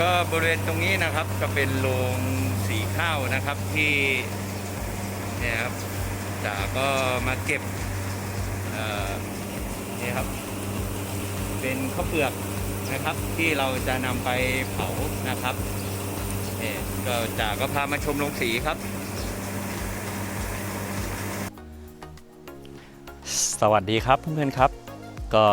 ก็บริเวณตรงนี้นะครับก็เป็นโรงสีข้าวนะครับที่เนี่ยครับจ่าก็มาเก็บเนี่ครับ เป็นข้าวเปลือกนะครับ ที่เราจะนำไปเผานะครับนี่ก็จ่าก็พามาชมโรงสีครับ สวัสดีครับเพื่อนๆครับ ก็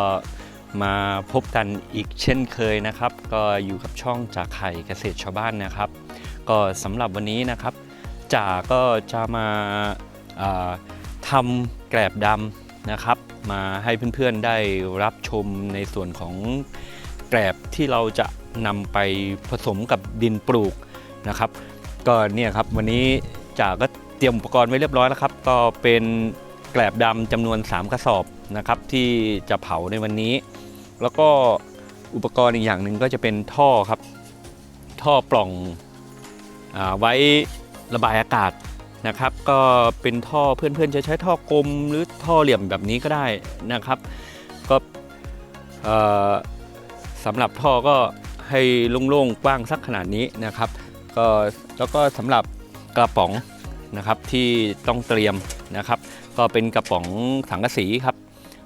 มาพบกันอีกเช่นเคยนะครับ ก็อยู่กับช่องจากไข่เกษตรชาวบ้านนะครับ ก็สำหรับวันนี้นะครับจ่าก็จะมาาทำแกลบดำนะครับ มาให้เพื่อนๆได้รับชมในส่วนของแกลบที่เราจะนำไปผสมกับดินปลูกนะครับ ก็เนี่ยครับวันนี้จ่าก็เตรียมอุปกรณ์ไว้เรียบร้อยแล้วครับ ก็เป็นแกลบดำจำนวน 3 กระสอบนะครับที่จะเผาในวันนี้ แล้วก็อุปกรณ์อีกอย่างหนึ่งก็จะเป็นท่อครับ ท่อปล่องอไว้ระบายอากาศนะครับ ก็เป็นท่อเพื่อนๆจะใช้ท่อกลมหรือท่อเหลี่ยมแบบนี้ก็ได้นะครับ ก็สำหรับท่อก็ให้โล่งๆกว้างสักขนาดนี้นะครับ ก็แล้วก็สำหรับกระป๋องนะครับที่ต้องเตรียมนะครับ ก็เป็นกระป๋องสังกะสีครับ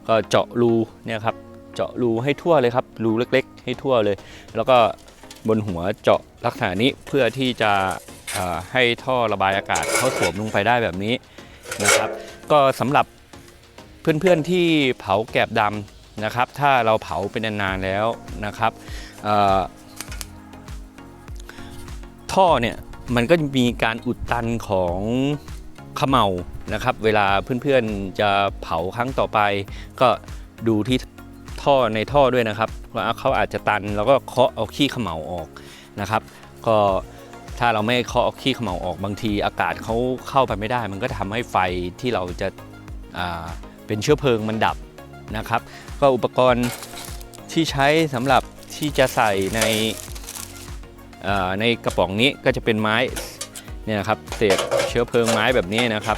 ก็เจาะรูเนี่ยครับ เจาะรูให้ทั่วเลยครับ รูเล็กๆ ให้ทั่วเลย แล้วก็บนหัวเจาะลักษณะนี้เพื่อที่จะให้ท่อระบายอากาศเข้าสวมลงไปได้แบบนี้นะครับ ก็สำหรับเพื่อนๆที่เผาแกบดำนะครับ ถ้าเราเผาเป็นนานๆแล้วนะครับท่อเนี่ยมันก็มีการอุดตันของขมเมานะครับ เวลาเพื่อนๆจะเผาครั้งต่อไป ก็ดูที่ ท่อในท่อด้วยนะครับเขาอาจจะตันแล้วก็เคาะเอาขี้เขมเมาออกนะครับ ก็ถ้าเราไม่เคาะเอาขี้เขมเมาออกบางทีอากาศเขาเข้าไปไม่ได้ มันก็ทำให้ไฟที่เราจะาเป็นเชื้อเพลิงมันดับนะครับ ก็อุปกรณ์ที่ใช้สำหรับที่จะใส่ในในกระป๋องนี้ก็จะเป็นไม้เนี่ยครับเศษเชื้อเพลิงไม้แบบนี้นะครับ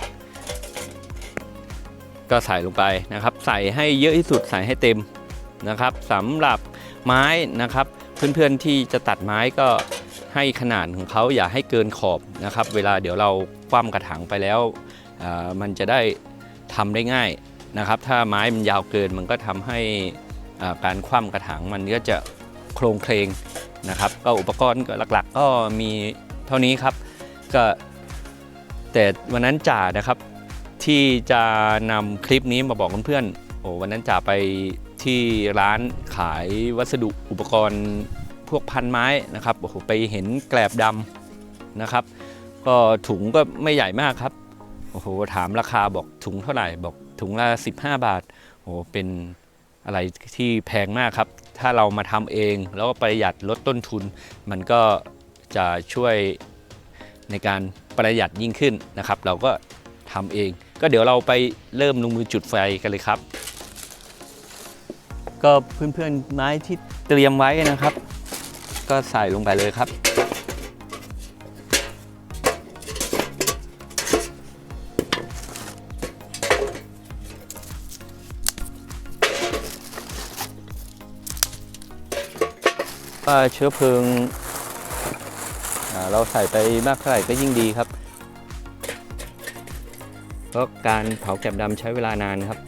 ก็ใส่ลงไปนะครับ ใส่ให้เยอะที่สุดใส่ให้เต็ม นะครับสำหรับไม้นะครับ เพื่อนๆที่จะตัดไม้ก็ให้ขนาดของเขาอย่าให้เกินขอบนะครับ เวลาเดี๋ยวเราคว่ำกระถางไปแล้วมันจะได้ทำได้ง่ายนะครับ ถ้าไม้มันยาวเกินมันก็ทำให้การคว่ำกระถางมันก็จะโครงเคลงนะครับ ก็อุปกรณ์ก็หลักๆ ก็มีเท่านี้ครับก็แต่วันนั้นจ่านะครับที่จะนำคลิปนี้มาบอกเพื่อนๆโอ้วันนั้นจ่าไป ที่ร้านขายวัสดุอุปกรณ์พวกพันไม้นะครับโอ้โหไปเห็นแกลบดำนะครับ ก็ถุงก็ไม่ใหญ่มากครับโอ้โหถามราคาบอกถุงเท่าไหร่บอกถุงละ 15 บาทโอ้โหเป็นอะไรที่แพงมากครับ ถ้าเรามาทำเองแล้วก็ประหยัดลดต้นทุน มันก็จะช่วยในการประหยัดยิ่งขึ้นนะครับ เราก็ทำเอง ก็เดี๋ยวเราไปเริ่มลงมือจุดไฟกันเลยครับ ก็เพื่อนๆไม้ที่เตรียมไว้นะครับ ก็ใส่ลงไปเลยครับ ก็เชื้อเพลิง เราใส่ไปมากเท่าไหร่ก็ยิ่งดีครับ เพราะการเผาแกบดำใช้เวลานานครับ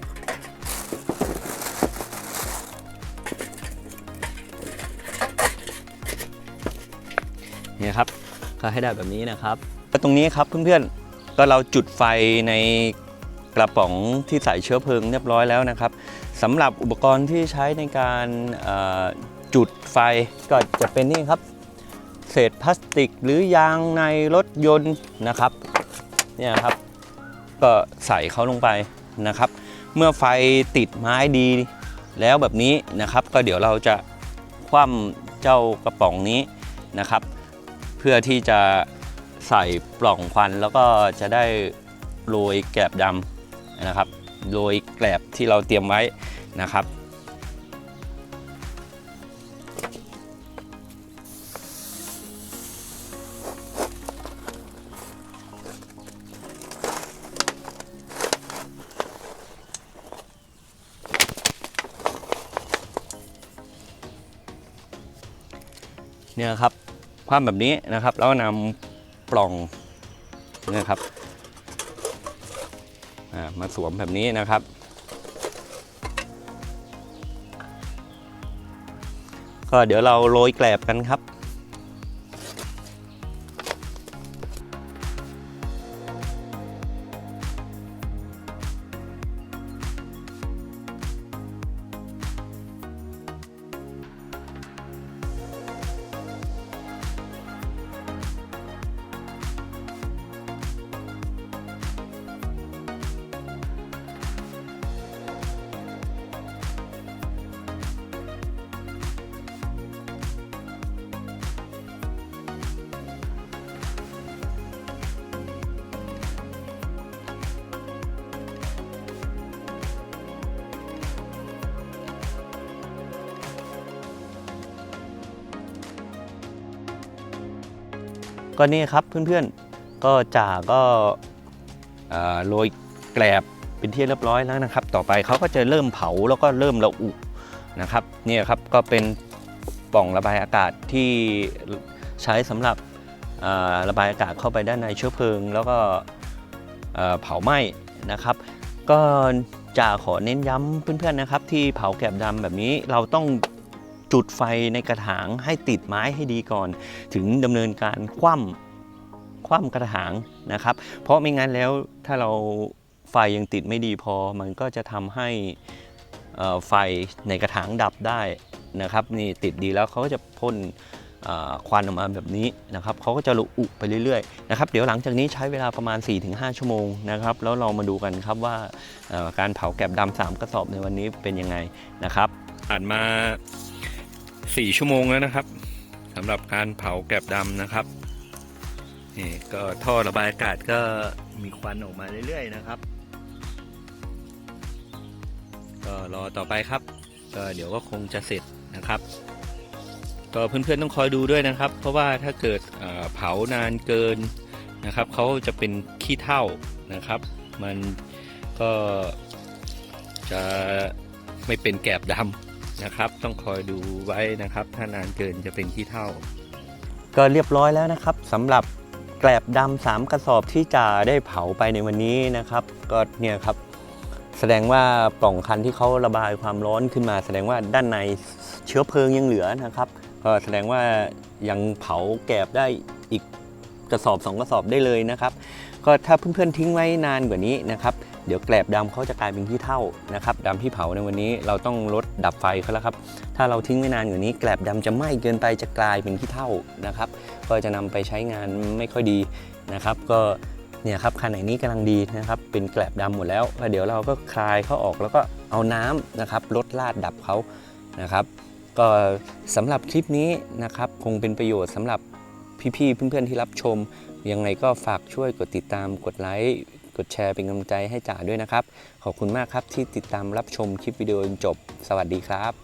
เนี่ยครับก็ให้ได้แบบนี้นะครับแล้วตรงนี้ครับเพื่อนๆก็เราจุดไฟในกระป๋องที่ใส่เชื้อเพลิงเรียบร้อยแล้วนะครับสำหรับอุปกรณ์ที่ใช้ในการจุดไฟก็จะเป็นนี่ครับ เศษพลาสติกหรือยางในรถยนต์นะครับเนี่ยครับ ก็ใส่เขาลงไปนะครับ เมื่อไฟติดไม้ดีแล้วแบบนี้นะครับ ก็เดี๋ยวเราจะคว่ำเจ้ากระป๋องนี้นะครับ พื่อที่จะใส่ปล่องควันแล้วก็จะได้โรยแกลบดำนะครับโรยแกลบที่เราเตรียมไว้นะครับเนี่ยครับ คว่ำแบบนี้นะครับ แล้วนำปล่องนะครับมาสวมแบบนี้นะครับ ก็เดี๋ยวเราโรยแกลบกันครับ ก็นี่ครับเพื่อนๆ ก็จ่าก็โรยแกลบเป็นที่เรียบร้อยแล้วนะครับ ต่อไปเขาก็จะเริ่มเผาแล้วก็เริ่มระอุนะครับนี่ครับก็เป็นปล่องระบายอากาศที่ใช้สำหรับระบายอากาศเข้าไปด้านในเชื้อเพลิง แล้วก็เผาไหม้นะครับ ก็จ่าขอเน้นย้ำเพื่อนๆนะครับ ที่เผาแกลบดำแบบนี้เราต้อง จุดไฟในกระถางให้ติดไม้ให้ดีก่อน ถึงดำเนินการคว่ำคว่ำกระถางนะครับ เพราะไม่งั้นแล้วถ้าเราไฟยังติดไม่ดีพอ มันก็จะทำให้ไฟในกระถางดับได้นะครับนี่ติดดีแล้วเขาก็จะพ่นควันออกมาแบบนี้นะครับเขาก็จะระอุไปเรื่อยๆนะครับเดี๋ยวหลังจากนี้ใช้เวลาประมาณ 4-5 ชั่วโมงนะครับแล้วเรามาดูกันครับว่าการเผาแกบดำสามกระสอบในวันนี้เป็นยังไงนะครับผ่านมา 4 ชั่วโมงแล้วนะครับสำหรับการเผาแกลบดำนะครับนี่ก็ท่อระบายอากาศก็มีควันออกมาเรื่อยๆนะครับ ก็รอต่อไปครับ ก็เดี๋ยวก็คงจะเสร็จนะครับ ก็เพื่อนๆต้องคอยดูด้วยนะครับ เพราะว่าถ้าเกิดเผานานเกินนะครับเขาจะเป็นขี้เถ้านะครับ มันก็จะไม่เป็นแกลบดำ นะครับ ต้องคอยดูไว้นะครับ ถ้านานเกินจะเป็นขี้เท่า ก็เรียบร้อยแล้วนะครับสำหรับแกลบดำสามกระสอบที่จะได้เผาไปในวันนี้นะครับ ก็เนี่ยครับ แสดงว่าปล่องคันที่เขาระบายความร้อนขึ้นมา แสดงว่าด้านในเชื้อเพลิงยังเหลือนะครับ ก็แสดงว่ายังเผาแกลบได้อีกกระสอบสองกระสอบได้เลยนะครับ ก็ถ้าเพื่อนๆทิ้งไว้นานกว่านี้นะครับ เดี๋ยวแกลบดำเขาจะกลายเป็นขี้เถ้านะครับดำที่เผาในวันนี้เราต้องลดดับไฟเขาแล้วครับ ถ้าเราทิ้งไว้นานกว่านี้ แกลบดำจะไหม้เกินไปจะกลายเป็นขี้เถ้านะครับ ก็จะนำไปใช้งานไม่ค่อยดีนะครับ ก็เนี่ยครับคันไหนนี้กำลังดีนะครับ เป็นแกลบดำหมดแล้วเดี๋ยวเราก็คลายเขาออกแล้วก็เอาน้ำนะครับลดลาดดับเขานะครับก็สำหรับคลิปนี้นะครับ คงเป็นประโยชน์สำหรับพี่ๆเพื่อนๆที่รับชม ยังไงก็ฝากช่วยกดติดตามกดไลค์ กดแชร์เป็นกำลังใจให้จ่าด้วยนะครับ ขอบคุณมากครับที่ติดตามรับชมคลิปวิดีโอจนจบ สวัสดีครับ